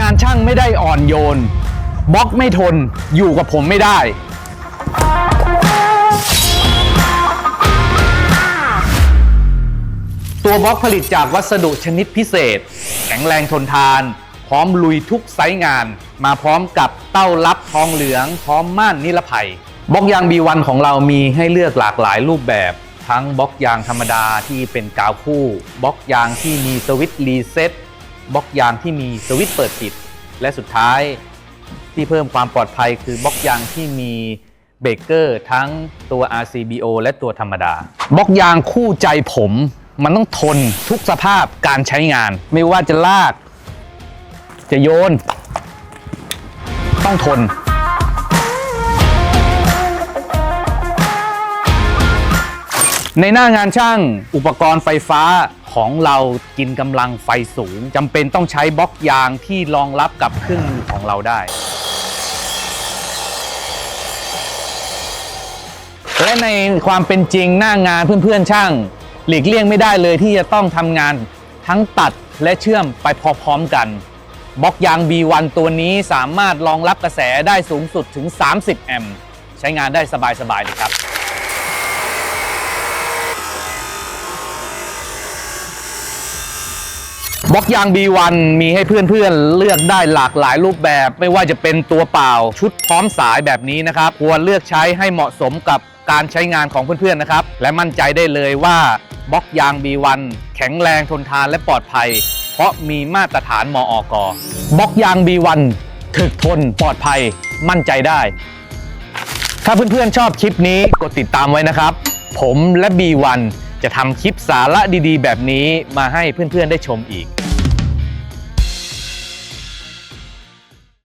งานช่างไม่ได้อ่อนโยนบล็อกไม่ทนอยู่กับผมไม่ได้ ตัวบล็อกผลิตจากวัสดุชนิดพิเศษ แข็งแรงทนทาน พร้อมลุยทุกไซส์งาน มาพร้อมกับเต้ารับทองเหลือง พร้อมม่านนิรภัยบล็อกยาง B1 ของเรามีให้เลือกหลากหลายรูปแบบ ทั้งบล็อกยางธรรมดาที่เป็นกาวคู่บล็อกยางที่มีสวิตช์รีเซ็ต บล็อกยางที่มีสวิตช์เปิดปิด และสุดท้ายที่เพิ่มความปลอดภัยคือบล็อกยางที่มีเบรกเกอร์ทั้งตัว RCBO และตัวธรรมดา บล็อกยางคู่ใจผม มันต้องทนทุกสภาพการใช้งาน ไม่ว่าจะลาก จะโยน ต้องทน ในหน้างานช่างอุปกรณ์ไฟฟ้า ของเรากินกำลังไฟสูงจำเป็นต้องใช้บล็อกยางที่รองรับกับเครื่องมือของเราได้ และในความเป็นจริงหน้างานเพื่อนๆช่าง หลีกเลี่ยงไม่ได้เลยที่จะต้องทำงานทั้งตัดและเชื่อมไปพร้อมๆกันบล็อกยาง B1 ตัวนี้สามารถรองรับกระแสได้สูงสุดถึง 30 แอมป์ใช้งานได้สบายๆเลยครับ บล็อกยาง B1 มีให้เพื่อนๆเลือกได้หลากหลายรูปแบบ ไม่ว่าจะเป็นตัวเปล่าชุดพร้อมสายแบบนี้นะครับ ควรเลือกใช้ให้เหมาะสมกับการใช้งานของเพื่อนๆนะครับ และมั่นใจได้เลยว่าบล็อกยาง B1 แข็งแรงทนทานและปลอดภัย เพราะมีมาตรฐานมออกบล็อกยาง B1 ถึกทนปลอดภัย มั่นใจได้ ถ้าเพื่อนๆชอบคลิปนี้กดติดตามไว้นะครับ ผมและ B1 จะทำคลิปสาระดีๆ แบบนี้มาให้เพื่อนๆได้ชมอีก